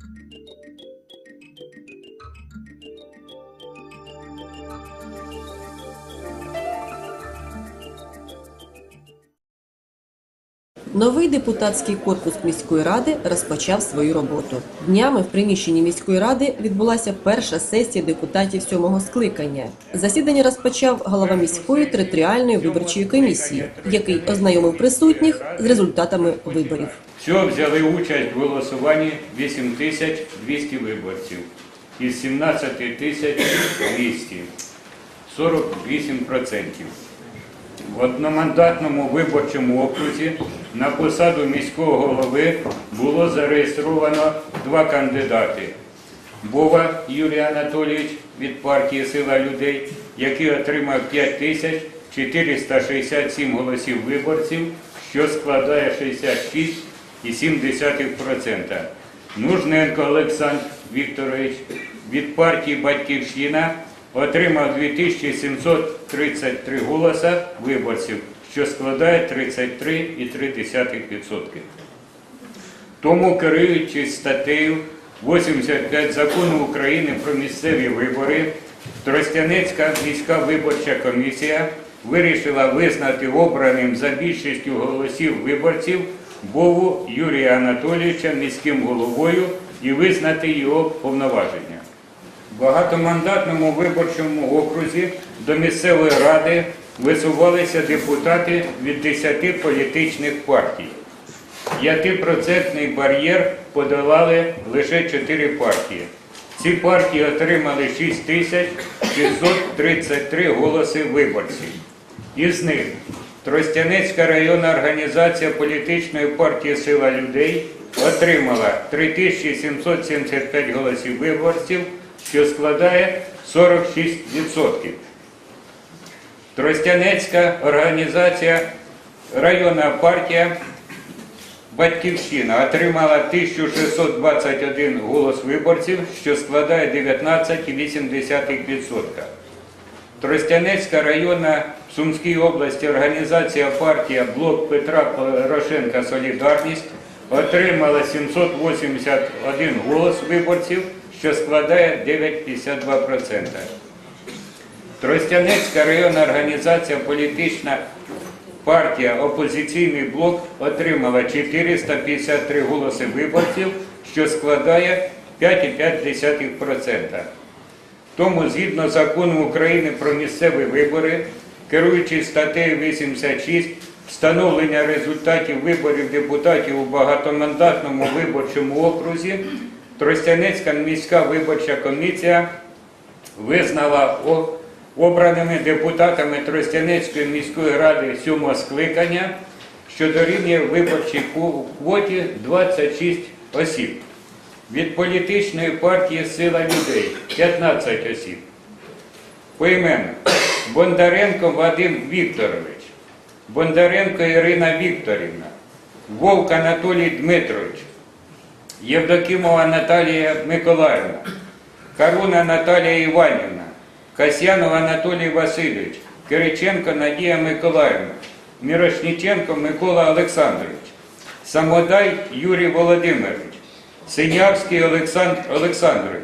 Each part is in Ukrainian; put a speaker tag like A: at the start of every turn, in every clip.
A: Thank you. Новий депутатський корпус міської ради розпочав свою роботу. Днями в приміщенні міської ради відбулася перша сесія депутатів сьомого скликання. Засідання розпочав голова міської територіальної виборчої комісії, який ознайомив присутніх з результатами виборів.
B: Всього взяли участь в голосуванні 8200 виборців із 17 тисяч 200, 48%. В одномандатному виборчому окрузі на посаду міського голови було зареєстровано два кандидати. Бова Юрій Анатолійович від партії Сила людей, який отримав 5 тисяч 467 голосів виборців, що складає 66,7%. Нужненко Олександр Вікторович від партії Батьківщина отримав 2733 голоса виборців, що складає 33,3%. Тому, керуючись статтею 85 закону України про місцеві вибори, Тростянецька міська виборча комісія вирішила визнати обраним за більшістю голосів виборців Бову Юрія Анатолійовича міським головою і визнати його повноваження. В багатомандатному виборчому окрузі до місцевої ради висувалися депутати від 10 політичних партій. 5% бар'єр подолали лише 4 партії. Ці партії отримали 6 тисяч 633 голоси виборців. Із них Тростянецька районна організація політичної партії Сила людей отримала 3775 голосів виборців, що складає 46%. Тростянецька організація районна партія Батьківщина отримала 1621 голос виборців, що складає 19,8%. Тростянецька районна в Сумській області організація партія Блок Петра Порошенка Солідарність отримала 781 голос виборців, що складає 9,52%. Тростянецька районна організація політична партія Опозиційний блок отримала 453 голоси виборців, що складає 5,5%. Тому, згідно закону України про місцеві вибори, керуючись статтею 86, встановлення результатів виборів депутатів у багатомандатному виборчому окрузі, Тростянецька міська виборча комісія визнала о- обраними депутатами Тростянецької міської ради сьомого скликання, що дорівнює виборчій квоті 26 осіб. Від політичної партії Сила людей 15 осіб. Поіменно Бондаренко Вадим Вікторович, Бондаренко Ірина Вікторівна, Вовк Анатолій Дмитрович, Євдокімова Наталія Миколаївна, Каруна Наталія Іванівна, Касьянов Анатолій Васильович, Кириченко Надія Миколаївна, Мірошніченко Микола Олександрович, Самодай Юрій Володимирович, Синявський Олександр Олександрович,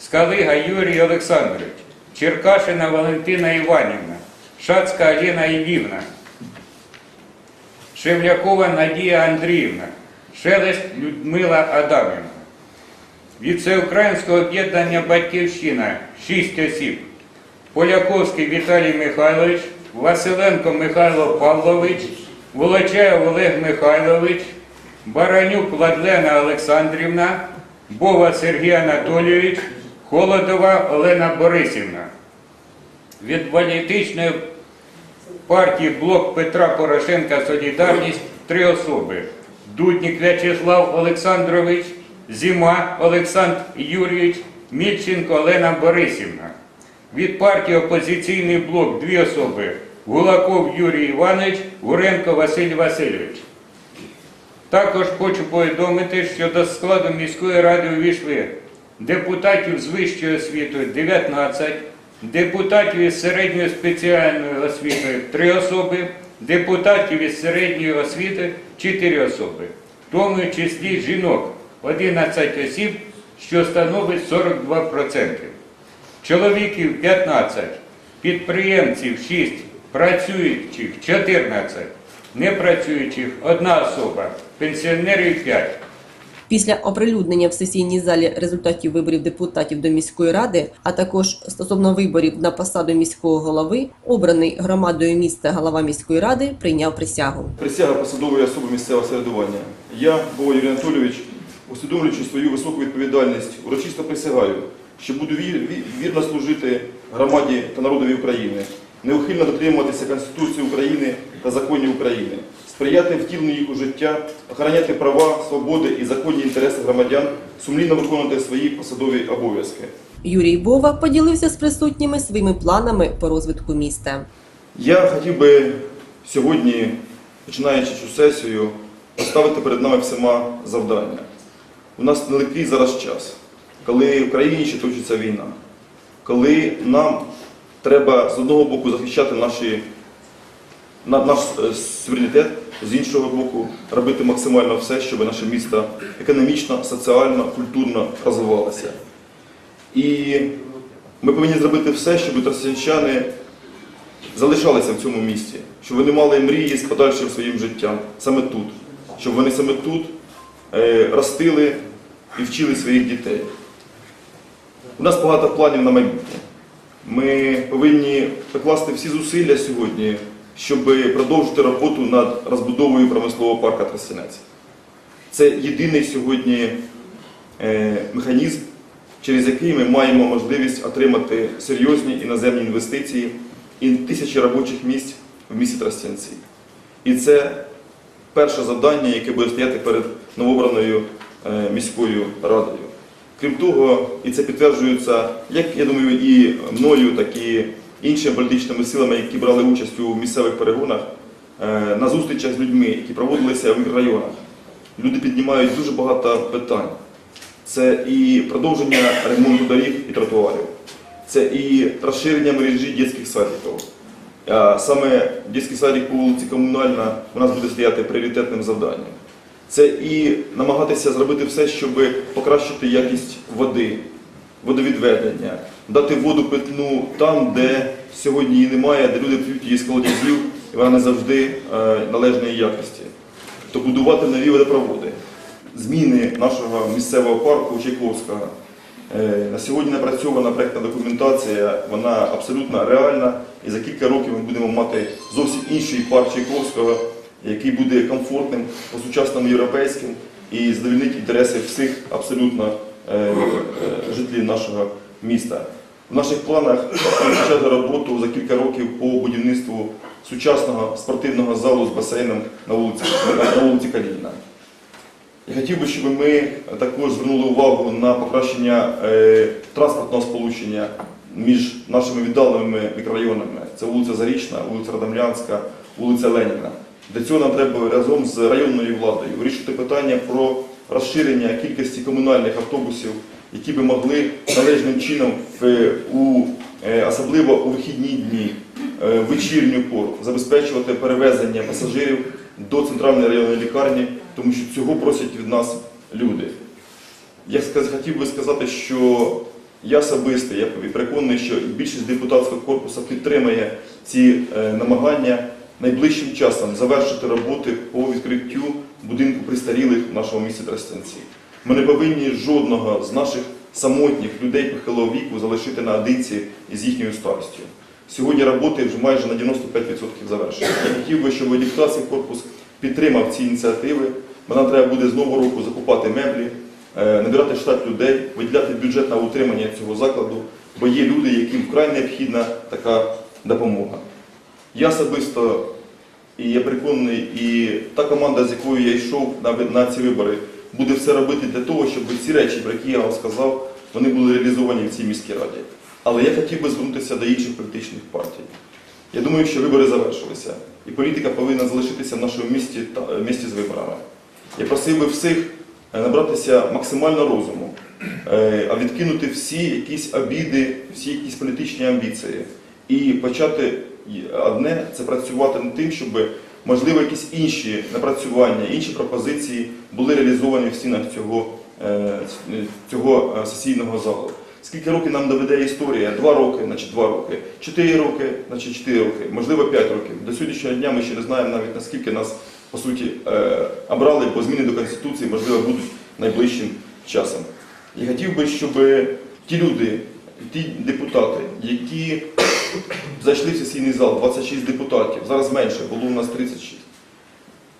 B: Скалига Юрій Олександрович, Черкашина Валентина Іванівна, Шацька Аліна Ілівна, Шевлякова Надія Андріївна, Шелест Людмила Адамівна. Від Всеукраїнського об'єднання Батьківщина 6 осіб. Поляковський Віталій Михайлович, Василенко Михайло Павлович, Волочаєв Олег Михайлович, Баранюк Владлена Олександрівна, Бова Сергій Анатолійович, Холодова Олена Борисівна. Від політичної партії Блок Петра Порошенка Солідарність три особи. Дуднік В'ячеслав Олександрович, Зима Олександр Юрійович, Мільченко Олена Борисівна. Від партії Опозиційний блок дві особи. Гулаков Юрій Іванович, Гуренко Василь Васильович. Також хочу повідомити, що до складу міської ради увійшли депутатів з вищою освітою 19, депутатів із середньою спеціальною освітою 3 особи, депутатів із середньої освіти 4 особи, в тому числі жінок 11 осіб, що становить 42%. Чоловіків 15, підприємців 6, працюючих 14, непрацюючих 1 особа, пенсіонерів 5.
A: Після оприлюднення в сесійній залі результатів виборів депутатів до міської ради, а також стосовно виборів на посаду міського голови, обраний громадою міста голова міської ради прийняв присягу.
C: Присяга посадової особи місцевого самоврядування. Я, Бога Юрій Анатолійович, усвідомлюючи свою високу відповідальність, урочисто присягаю, що буду вірно служити громаді та народові України, неухильно дотримуватися Конституції України та законів України, сприяти втіленню їх у життя, охороняти права, свободи і законні інтереси громадян, сумлінно виконувати свої посадові обов'язки.
A: Юрій Бова поділився з присутніми своїми планами по розвитку міста.
C: Я хотів би сьогодні, починаючи цю сесію, поставити перед нами всіма завдання. У нас нелегкий зараз час, коли в країні ще точиться війна, коли нам треба з одного боку захищати наші, наш е, суверенітет, з іншого боку робити максимально все, щоб наше місто економічно, соціально, культурно розвивалося. І ми повинні зробити все, щоб тростянчани залишалися в цьому місті, щоб вони мали мрії з подальшим своїм життям саме тут, щоб вони саме тут е, ростили і вчили своїх дітей. У нас багато планів на майбутнє. Ми повинні прикласти всі зусилля сьогодні, щоб продовжити роботу над розбудовою промислового парка Тростянець. Це єдиний сьогодні е, механізм, через який ми маємо можливість отримати серйозні іноземні інвестиції і тисячі робочих місць в місті Тростянці. І це перше завдання, яке буде стояти перед новообраною е, міською радою. Крім того, і це підтверджується, як я думаю, і мною, так і іншими політичними силами, які брали участь у місцевих перегонах, е, на зустрічах з людьми, які проводилися в мікрорайонах. Люди піднімають дуже багато питань. Це і продовження ремонту доріг і тротуарів, це і розширення мережі дитячих садиків. Саме дитячий садик по вулиці Комунальна у нас буде стояти пріоритетним завданням. Це і намагатися зробити все, щоб покращити якість води, водовідведення, дати воду питну там, де сьогодні її немає, де люди п'ють її з колодязів, і вона не завжди е, належної якості. Тобто будувати нові водопроводи. Зміни нашого місцевого парку Чайковського. Е, На сьогодні напрацьована проєктна документація, вона абсолютно реальна, і за кілька років ми будемо мати зовсім інший парк Чайковського, який буде комфортним, по-сучасному європейським і задовільнить інтереси всіх абсолютно е, е, жителів нашого міста. В наших планах розпочати роботу за кілька років по будівництву сучасного спортивного залу з басейном на вулиці, на Каліна. Я хотів би, щоб ми також звернули увагу на покращення е, транспортного сполучення між нашими віддаленими мікрорайонами. Це вулиця Зарічна, вулиця Радомлянська, вулиця Леніна. Для цього нам треба разом з районною владою вирішити питання про розширення кількості комунальних автобусів, які би могли належним чином в, у, е, особливо у вихідні дні, е, вечірню пору забезпечувати перевезення пасажирів до центральної районної лікарні, тому що цього просять від нас люди. Я хотів би сказати, що я особисто, я переконаний, що більшість депутатського корпусу підтримає ці е, намагання найближчим часом завершити роботи по відкриттю будинку престарілих в нашому місті Тростянці. Ми не повинні жодного з наших самотніх людей похилого віку залишити наодинці із їхньою старостю. Сьогодні роботи вже майже на 95% завершені. Я хотів би, щоб депутатський корпус підтримав ці ініціативи, бо нам треба буде з нового року закупати меблі, е, набирати штат людей, виділяти бюджет на утримання цього закладу, бо є люди, яким вкрай необхідна така допомога. Я особисто, і я переконаний, і та команда, з якою я йшов на, на ці вибори, буде все робити для того, щоб ці речі, про які я вам сказав, вони були реалізовані в цій міській раді. Але я хотів би звернутися до інших політичних партій. Я думаю, що вибори завершилися, і політика повинна залишитися в нашому місті, та, е, місті з виборами. Я просив би всіх е, набратися максимально розуму, е, а відкинути всі якісь обіди, всі якісь політичні амбіції і почати одне це працювати над тим, щоб можливо якісь інші напрацювання, інші пропозиції були реалізовані в стінах цього е, цього е, сесійного залу. Скільки років нам доведе історія? Два роки, значить два роки, чотири роки, значить чотири роки, можливо, п'ять років. До сьогоднішнього дня ми ще не знаємо навіть наскільки нас по суті е, обрали, бо зміни до Конституції, можливо, будуть найближчим часом. Я хотів би, щоб ті люди, ті депутати, які зайшли в сесійний зал, 26 депутатів, зараз менше, було у нас 36.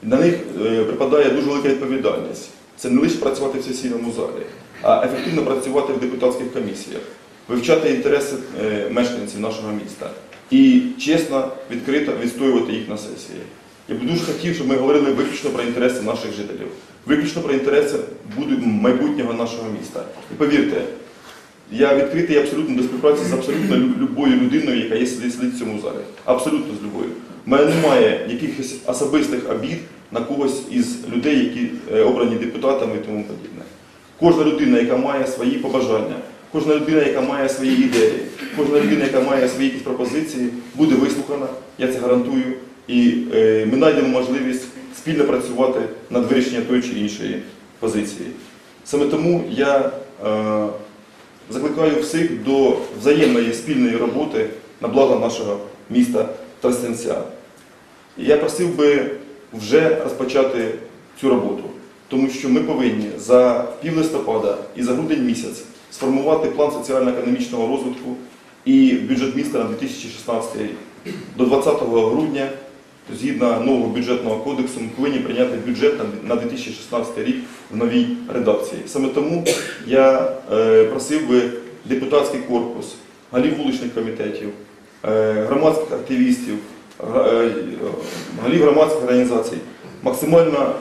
C: На них е, припадає дуже велика відповідальність. Це не лише працювати в сесійному залі, а ефективно працювати в депутатських комісіях, вивчати інтереси е, мешканців нашого міста і чесно, відкрито відстоювати їх на сесії. Я б дуже хотів, щоб ми говорили виключно про інтереси наших жителів, виключно про інтереси майбутнього нашого міста. І повірте, я відкритий абсолютно до співпраці з абсолютно любою людиною, яка є сидить в цьому залі. Абсолютно з любою. У мене немає якихось особистих обід на когось із людей, які е, обрані депутатами і тому подібне. Кожна людина, яка має свої побажання, кожна людина, яка має свої ідеї, кожна людина, яка має свої якісь пропозиції, буде вислухана, я це гарантую. І е, ми знайдемо можливість спільно працювати над вирішенням тої чи іншої позиції. Саме тому я е, закликаю всіх до взаємної спільної роботи на благо нашого міста Тростянця. І я просив би вже розпочати цю роботу, тому що ми повинні за пів листопада і за грудень місяць сформувати план соціально-економічного розвитку і бюджет міста на 2016 рік. До 20 грудня, згідно нового бюджетного кодексу, ми повинні прийняти бюджет на- на 2016 рік в новій редакції. Саме тому я е, просив би депутатський корпус, голів вуличних комітетів, е, громадських активістів, е, голів громадських організацій максимально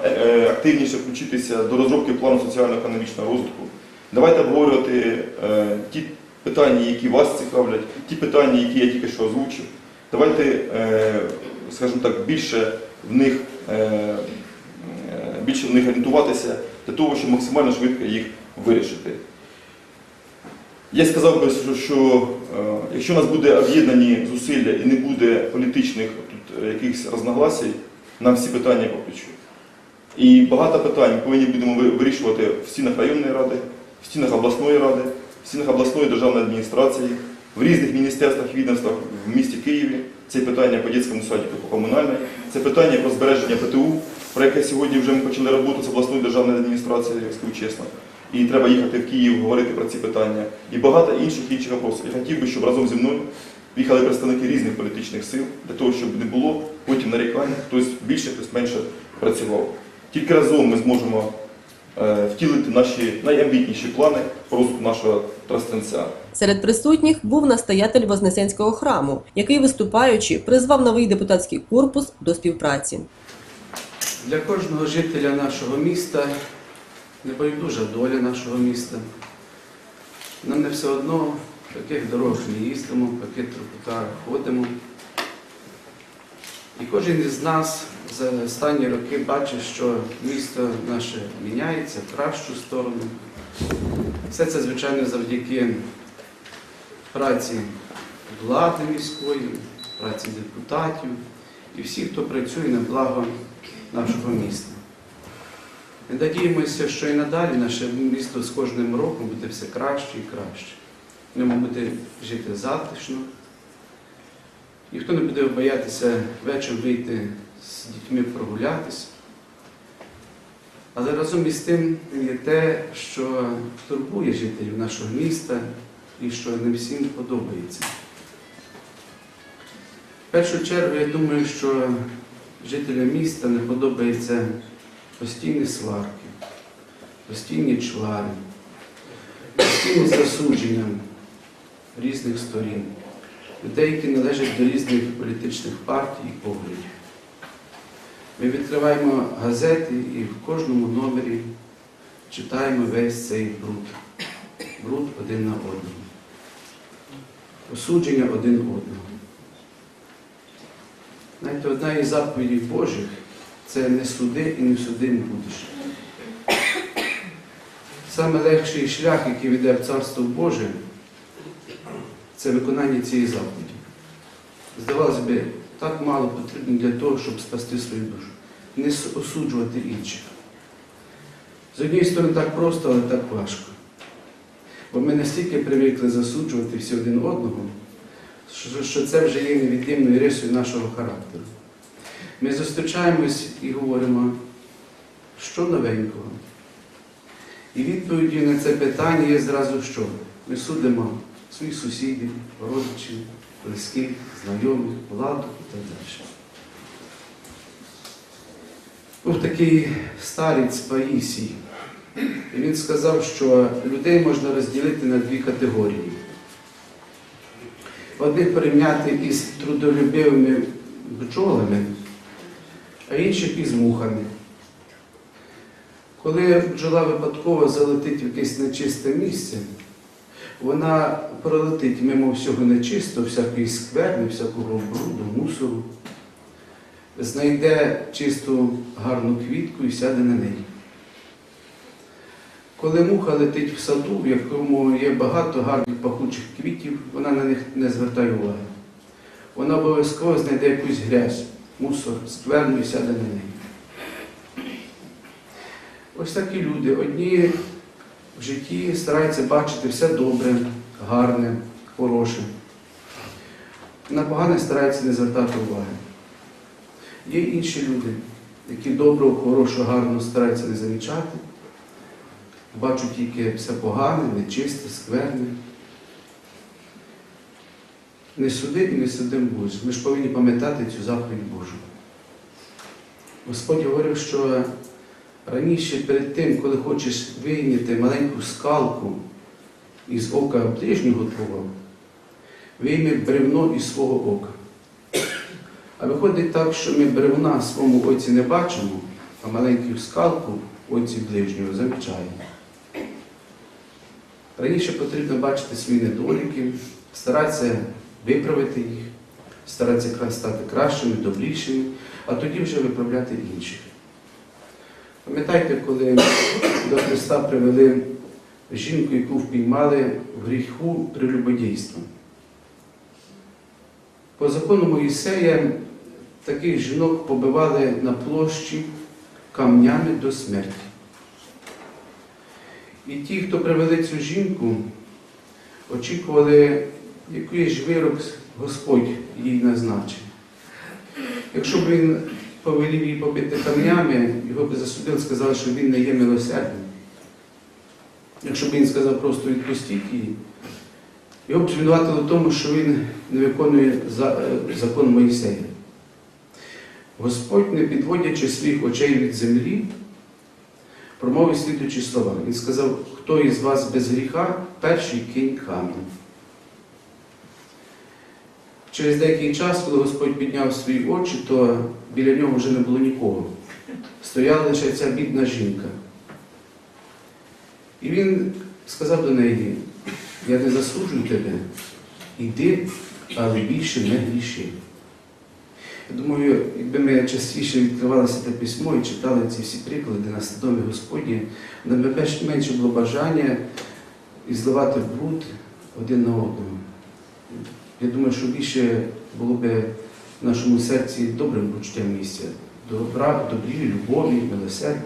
C: активніше включитися до розробки плану соціально-економічного розвитку. Давайте обговорювати ті питання, які вас цікавлять, ті питання, які я тільки що озвучив. Давайте, скажімо так, більше в них, е, е, більше в них орієнтуватися для того, щоб максимально швидко їх вирішити. Я сказав би, що, е, якщо у нас буде об'єднані зусилля і не буде політичних тут якихось розногласій, нам всі питання по плечу. І багато питань повинні будемо вирішувати в стінах районної ради, в стінах обласної ради, в стінах обласної державної адміністрації, в різних міністерствах відомствах в місті Києві. Це питання по дитячому садіку, по комунальній, це питання про збереження ПТУ, про яке сьогодні вже ми почали роботу з обласною державною адміністрацією, я скажу чесно. І треба їхати в Київ, говорити про ці питання. І багато інших інших вопросів. Я хотів би, щоб разом зі мною їхали представники різних політичних сил, для того, щоб не було потім нарікань, хтось більше, хтось менше працював. Тільки разом ми зможемо втілити наші найамбітніші плани по розвитку нашого Тростянця.
A: Серед присутніх був настоятель Вознесенського храму, який, виступаючи, призвав новий депутатський корпус до співпраці.
D: Для кожного жителя нашого міста небайдужа доля нашого міста. Нам не все одно, в яких дорогах ми їздимо, в яких тротуарах ходимо. І кожен із нас за останні роки бачить, що місто наше міняється в кращу сторону. Все це, звичайно, завдяки праці влади міської, праці депутатів і всіх, хто працює на благо нашого міста. Ми надіємося, що і надалі наше місто з кожним роком буде все краще і краще. В ньому буде жити затишно. Ніхто не буде боятися вечором вийти з дітьми прогулятися. Але разом із тим є те, що турбує жителів нашого міста і що не всім подобається. В першу чергу, я думаю, що жителям міста не подобаються постійні сварки, постійні чвари, постійні засудження різних сторін, людей, які належать до різних політичних партій і поглядів. Ми відкриваємо газети і в кожному номері читаємо весь цей бруд. Бруд один на одному. Осудження один одного. Знаєте, одна із заповідей Божих це не суди і не судим будеш. Саме легший шлях, який веде в Царство Боже, це виконання цієї заповіді. Здавалося би, так мало потрібно для того, щоб спасти свою душу. Не осуджувати інших. З однієї сторони так просто, але так важко. Бо ми настільки привикли засуджувати всі один одного, що це вже є невід'ємною рисою нашого характеру. Ми зустрічаємось і говоримо, що новенького. І відповіді на це питання є зразу що? Ми судимо своїх сусідів, родичів, близьких, знайомих, владу і так далі. Був такий старець Паїсій. І він сказав, що людей можна розділити на дві категорії. Одних порівняти із трудолюбивими бджолами, а інших із мухами. Коли бджола випадково залетить в якесь нечисте місце, вона пролетить мимо всього нечистого, всякої скверни, всякого бруду, мусору, знайде чисту гарну квітку і сяде на неї. Коли муха летить в саду, в якому є багато гарних пахучих квітів, вона на них не звертає уваги. Вона обов'язково знайде якусь грязь, мусор, скверну і сяде на неї. Ось такі люди. Одні в житті стараються бачити все добре, гарне, хороше. На погане стараються не звертати уваги. Є інші люди, які доброго, хорошого, гарного стараються не замічати, бачать тільки все погане, нечисте, скверне. Не суди і не судим будь. Ми ж повинні пам'ятати цю заповідь Божу. Господь говорив, що раніше перед тим, коли хочеш вийняти маленьку скалку із ока ближнього твого, вийми бревно із свого ока. А виходить так, що ми бревна своєму оці не бачимо, а маленьку скалку оці ближнього замічаємо. Раніше потрібно бачити свої недоліки, старатися виправити їх, старатися стати кращими, добрішими, а тоді вже виправляти інших. Пам'ятаєте, коли до Христа привели жінку, яку впіймали в гріху прелюбодійства. По закону Моїсея таких жінок побивали на площі камнями до смерті. І ті, хто привели цю жінку, очікували, який ж вирок Господь їй назначив. Якщо б він повелів її побити камнями, його б засудили, сказали, що він не є милосердним. Якщо б він сказав просто відпустіть її, його б звинуватили в тому, що він не виконує е, закон Моїсея. Господь, не підводячи своїх очей від землі, промовив слідуючі слова. Він сказав, хто із вас без гріха, перший кинь камінь. Через деякий час, коли Господь підняв свої очі, то біля нього вже не було нікого. Стояла лише ця бідна жінка. І він сказав до неї, я не засуджую тебе, іди, але більше не гріши. Я думаю, якби ми частіше відкривали це письмо і читали ці всі приклади на свідомі Господні, нам би менше було бажання і зливати бруд один на одного. Я думаю, що більше було б в нашому серці добрим почуттям місця, добра, добрі, любові, милосердя.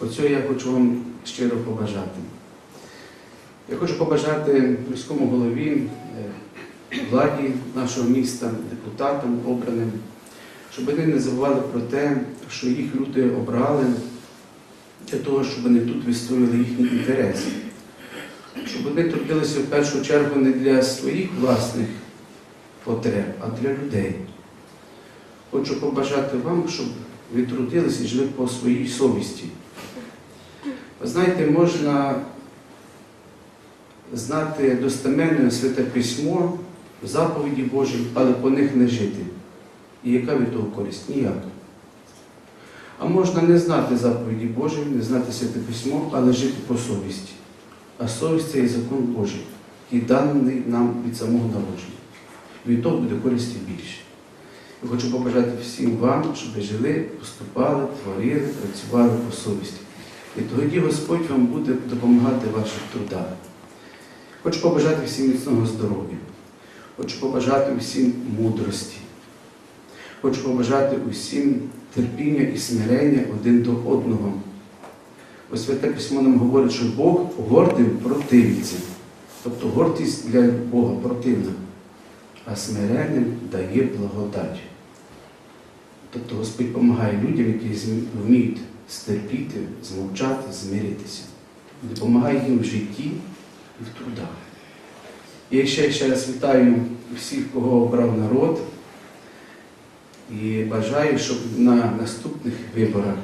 D: Оцього я хочу вам щиро побажати. Я хочу побажати міському голові, е, владі нашого міста, депутатам обраним, щоб вони не забували про те, що їх люди обрали для того, щоб вони тут відстоювали їхні інтереси. Щоб вони трудилися в першу чергу не для своїх власних потреб, а для людей. Хочу побажати вам, щоб ви трудилися і жили по своїй совісті. Ви знаєте, можна знати достеменно святе письмо, заповіді Божі, але по них не жити. І яка від того користь? Ніяка. А можна не знати заповіді Божі, не знати святе письмо, але жити по совісті. А совість це є закон Божий, який даний нам від самого народження. Від того буде користі більше. Я хочу побажати всім вам, щоб ви жили, поступали, творили, працювали по совісті. І тоді Господь вам буде допомагати в ваших трудах. Хочу побажати всім міцного здоров'я. Хочу побажати усім мудрості. Хочу побажати усім терпіння і смирення один до одного. Бо Святе письмо нам говорить, що Бог гордим противиться. Тобто гордість для Бога противна, а смиренним дає благодать. Тобто Господь допомагає людям, які вміють стерпіти, змовчати, змиритися. Допомагає їм в житті і в трудах. І ще, ще раз вітаю всіх, кого обрав народ. І бажаю, щоб на наступних виборах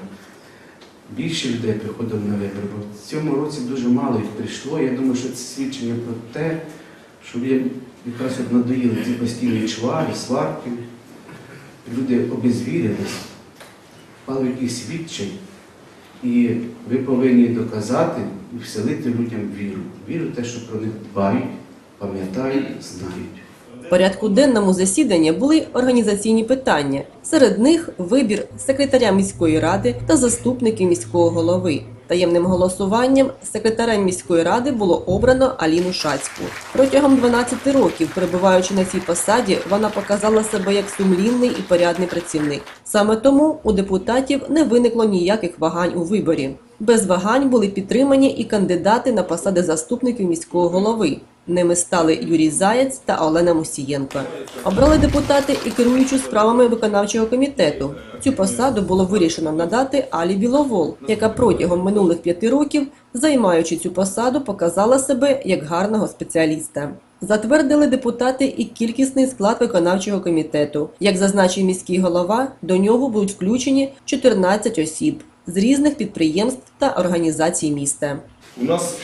D: більше людей приходило на вибори. Бо в цьому році дуже мало їх прийшло. Я думаю, що це свідчення про те, що якраз надоїли ці постійні чвари, сварки. Люди обезвірились, впали в якийсь відчай. І ви повинні доказати і вселити людям віру. Віру в те, що про них дбають, пам'ятають, знають.
A: В порядку денному засідання були організаційні питання. Серед них вибір секретаря міської ради та заступників міського голови. Таємним голосуванням секретарем міської ради було обрано Аліну Шацьку. Протягом 12 років, перебуваючи на цій посаді, вона показала себе як сумлінний і порядний працівник. Саме тому у депутатів не виникло ніяких вагань у виборі. Без вагань були підтримані і кандидати на посади заступників міського голови. Ними стали Юрій Заєць та Олена Мусієнко. Обрали депутати і керуючу справами виконавчого комітету. Цю посаду було вирішено надати Алі Біловол, яка протягом минулих п'яти років, займаючи цю посаду, показала себе як гарного спеціаліста. Затвердили депутати і кількісний склад виконавчого комітету. Як зазначив міський голова, до нього будуть включені 14 осіб з різних підприємств та організацій міста.
C: У нас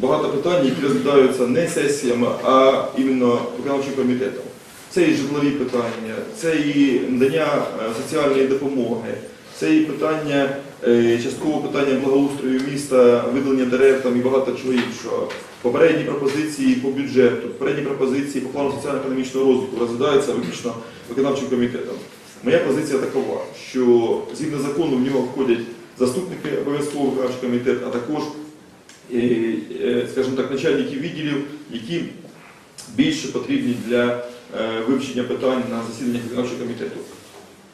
C: багато питань, які розглядаються не сесіями, а іменно виконавчим комітетом. Це і житлові питання, це і надання е, соціальної допомоги, це і питання, е, частково питання благоустрою міста, видалення дерев там і багато чого іншого. Попередні пропозиції по бюджету, попередні пропозиції по плану соціально-економічного розвитку розглядаються виключно виконавчим комітетом. Моя позиція такова, що згідно закону в нього входять заступники обов'язково виконавчий комітет, а також скажімо так, начальників відділів, які більше потрібні для е, вивчення питань на засіданнях виконавчого комітету.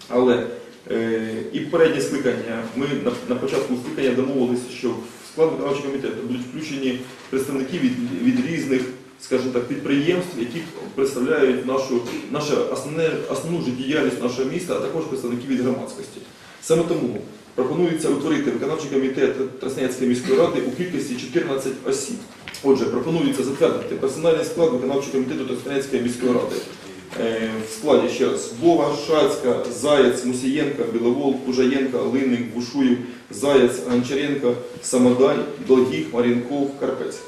C: Але е, і попереднє скликання, ми на, початку скликання домовилися, що в склад виконавчого комітету будуть включені представники від, від різних, скажімо так, підприємств, які представляють нашу, нашу основне, основну життєдіяльність нашого міста, а також представники від громадськості. Саме тому пропонується утворити виконавчий комітет Тростянецької міської ради у кількості 14 осіб. Отже, пропонується затвердити персональний склад виконавчого комітету Тростянецької міської ради. Е, В складі ще раз Вова, Шацька, Заєць, Мусієнка, Біловол, Кужаєнка, Линник, Бушуєв, Заєць, Гончаренко, Самодай, Долгіх, Мар'янков, Карпець.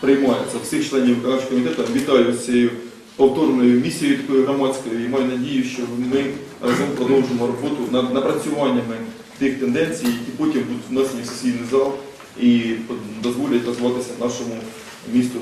C: Приймається всіх членів виконавчого комітету. Вітаю з цією повторною місією такою громадською і маю надію, що ми разом продовжимо роботу над напрацюваннями тих тенденцій, які потім будуть внесені в сесійний зал і дозволять розвиватися нашому місту.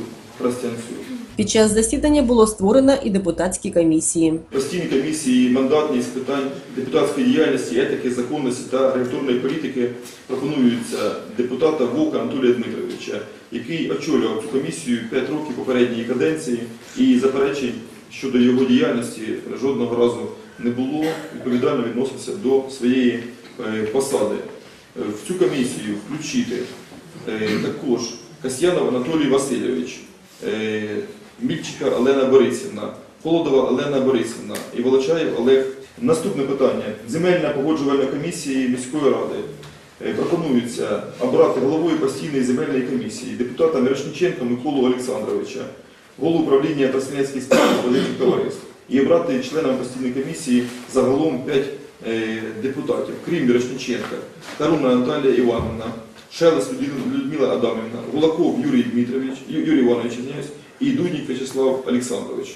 A: Під час засідання було створено і депутатські комісії.
C: Постійні комісії мандатні з питань депутатської діяльності, етики, законності та регуляторної політики пропонуються депутата Вовка Анатолія Дмитровича, який очолював цю комісію 5 років попередньої каденції і заперечень щодо його діяльності жодного разу не було, відповідально відносився до своєї посади. Е, В цю комісію включити е, також Касьянов Анатолій Васильович, е, Мільчика Олена Борисівна, Холодова Олена Борисівна і Волочаєв Олег. Наступне питання. Земельна погоджувальна комісії міської ради. Е, Пропонується обрати головою постійної земельної комісії депутата Мирошниченка Миколу Олександровича, голову управління Тростянецьких справ великих товариств і обрати членами постійної комісії загалом 5 депутатів, крім Мирошниченка, Таруна Наталія Івановна, Шелест Людмила- Адамівна, Гулаков Юрій Дмитрович, Юрій Іванович, і Дудник Вячеслав Олександрович.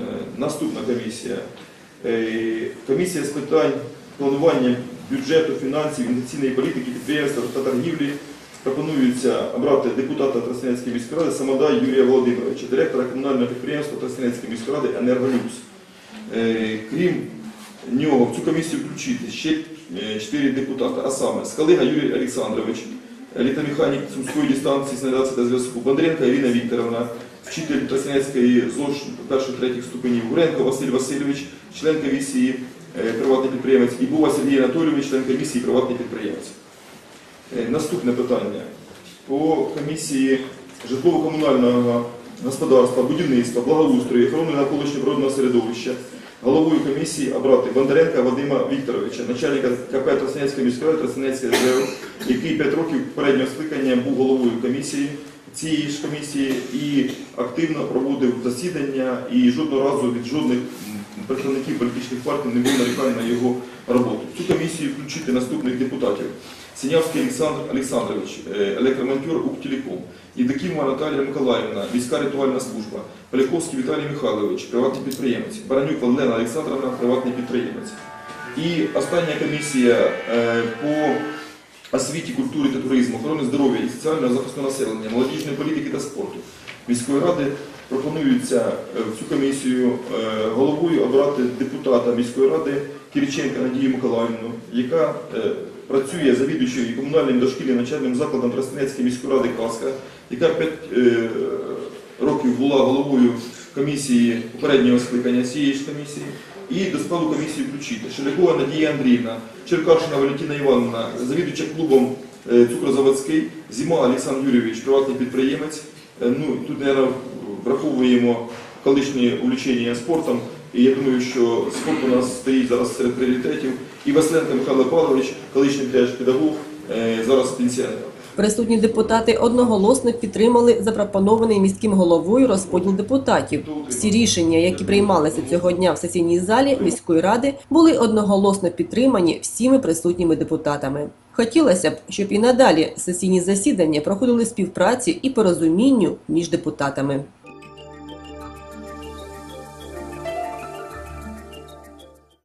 C: Е, Наступна комісія. Е, Комісія з питань планування бюджету, фінансів, інвестиційної політики, підприємства та торгівлі. Пропонується обрати депутата Тростянецької міської ради Самода Юрія Володимировича, директора комунального підприємства Тростянецької міської ради «Енерголюкс». Е, Крім нього в цю комісію включити ще 4 депутати, а саме Скалига Юрій Олександрович, літомеханік Сумської дистанції з навігації та зв'язку, Бондаренко Ірина Вікторовна, вчитель Тростянецької ЗОЖ перших третіх ступенів, Гуренко Василь Васильович, член комісії е, приватний підприємець, і Бува Сергій Анатолійович, член комісії приватний підприємець. Е, Наступне питання. По комісії житлово-комунального господарства, будівництва, благоустрою, охорони навколишнього природного середовища. Головою комісії обрати Бондаренка Вадима Вікторовича, начальника КП Тростянецької міської Тростянецької РДО, який 5 років попереднього скликання був головою комісії цієї ж комісії і активно проводив засідання і жодного разу від жодних представників політичних партій не було нарікань на його роботу. Цю комісію включити наступних депутатів. Синявський Олександр Олександрович, е, електромонтер УКТелеком, Євдокімова Наталія Миколаївна, війська рятувальна служба, Поляковський Віталій Михайлович, приватний підприємець, Баранюк Валена Олександровна, приватний підприємець. І остання комісія е, по освіті, культурі та туризму, охорони здоров'я і соціального захисту населення, молодіжної політики та спорту міської ради пропонується е, в цю комісію головою обрати депутата міської ради Кириченка Надію Миколаївну, яка працює завідуючою комунальним дошкільним навчальним закладом Тростянецької міської ради Каска, яка 5 років була головою комісії попереднього скликання цієї ж комісії. І до складу комісії включити Шелякова Надія Андріївна, Черкашина Валентина Івановна, завідувача клубом е, Цукрозаводський, Зима Олександр Юрійович, приватний підприємець. Е, Ну, тут, мабуть, враховуємо колишнє увлечення спортом. І я думаю, що спорт у нас стоїть зараз серед пріоритетів. І Василенко Михайло Павлович, колишній теж педагог, е, зараз пенсіонер.
A: Присутні депутати одноголосно підтримали запропонований міським головою розподіл депутатів. Всі рішення, які приймалися цього дня в сесійній залі міської ради, були одноголосно підтримані всіми присутніми депутатами. Хотілося б, щоб і надалі сесійні засідання проходили співпраці і порозумінню між депутатами.